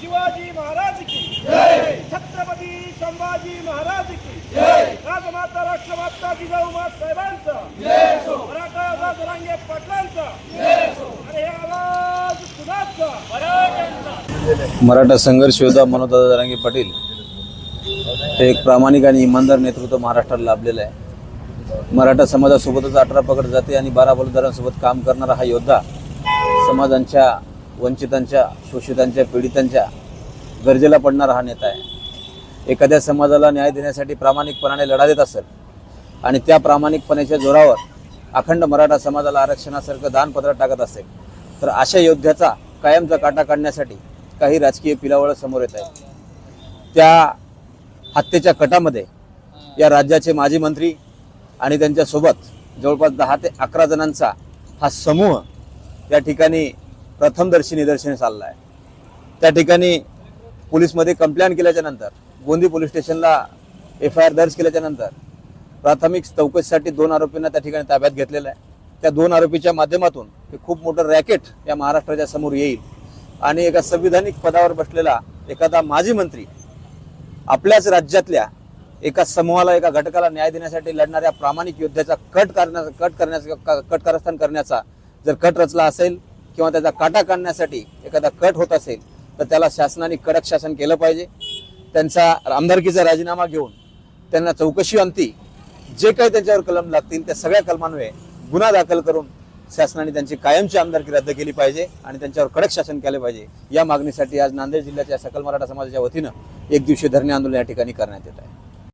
शिवाजी महाराज की। जय। छत्रपती संभाजी महाराज की। जय। राजमाता राष्ट्रमाता जिजाऊ साहेबांचा। मराठा आवाज जरांगे पाटलांचा आणि हे आवाज कुणाचा? मराठा संघर्ष योद्धा मनोदादा जरांगे पाटील हे एक प्रामाणिक आणि इमानदार नेतृत्व महाराष्ट्राला लाभलेलं आहे. मराठा समाजासोबतच अठरा पकड जाते आणि बारा बलुदारांसोबत काम करणारा हा योद्धा समाजांच्या वंचितांच्या शोषितांच्या पीडितांच्या गरजेला पडणारा हा नेता आहे. एखाद्या समाजाला न्याय देण्यासाठी प्रामाणिकपणाने लढा देत असेल आणि त्या प्रामाणिकपणाच्या जोरावर अखंड मराठा समाजाला आरक्षणासारखं दानपत्र टाकत असेल तर अशा योद्ध्याचा कायमचा काटा काढण्यासाठी काही राजकीय पिलावळं समोर येत आहेत. त्या हत्येच्या कटामध्ये या राज्याचे माजी मंत्री आणि त्यांच्यासोबत जवळपास दहा ते अकरा जणांचा हा समूह या ठिकाणी प्रथमदर्शी निदर्शनास आलेला आहे त्या ठिकाणी पोलीसमध्ये कंप्लेंट केल्याच्यानंतर गोंदी पोलीस स्टेशनला एफ आय आर दर्ज केल्याच्यानंतर प्राथमिक चौकशीसाठी दोन आरोपींना त्या ठिकाणी ताब्यात घेतलेलं आहे. त्या दोन आरोपीच्या माध्यमातून हे खूप मोठं रॅकेट या महाराष्ट्राच्या समोर येईल. आणि एका संविधानिक पदावर बसलेला एखादा माजी मंत्री आपल्याच राज्यातल्या एका समूहाला एका घटकाला न्याय देण्यासाठी लढणाऱ्या प्रामाणिक योद्ध्याचा कट करण्याचा कट करण्याचा कट कारस्थान करण्याचा जर कट रचला असेल किंवा त्याचा काटा काढण्यासाठी एखादा कट होत असेल तर त्याला शासनाने कडक शासन केलं पाहिजे. त्यांचा आमदारकीचा राजीनामा घेऊन त्यांना चौकशी अंती जे काही त्यांच्यावर कलम लागतील त्या सगळ्या कलमांमुळे गुन्हा दाखल करून शासनाने त्यांची कायमची आमदारकी रद्द केली पाहिजे आणि त्यांच्यावर कडक शासन केले पाहिजे. या मागणीसाठी आज नांदेड जिल्ह्याच्या सकल मराठा समाजाच्या वतीनं एक दिवशी धरणे आंदोलन या ठिकाणी करण्यात येत आहे.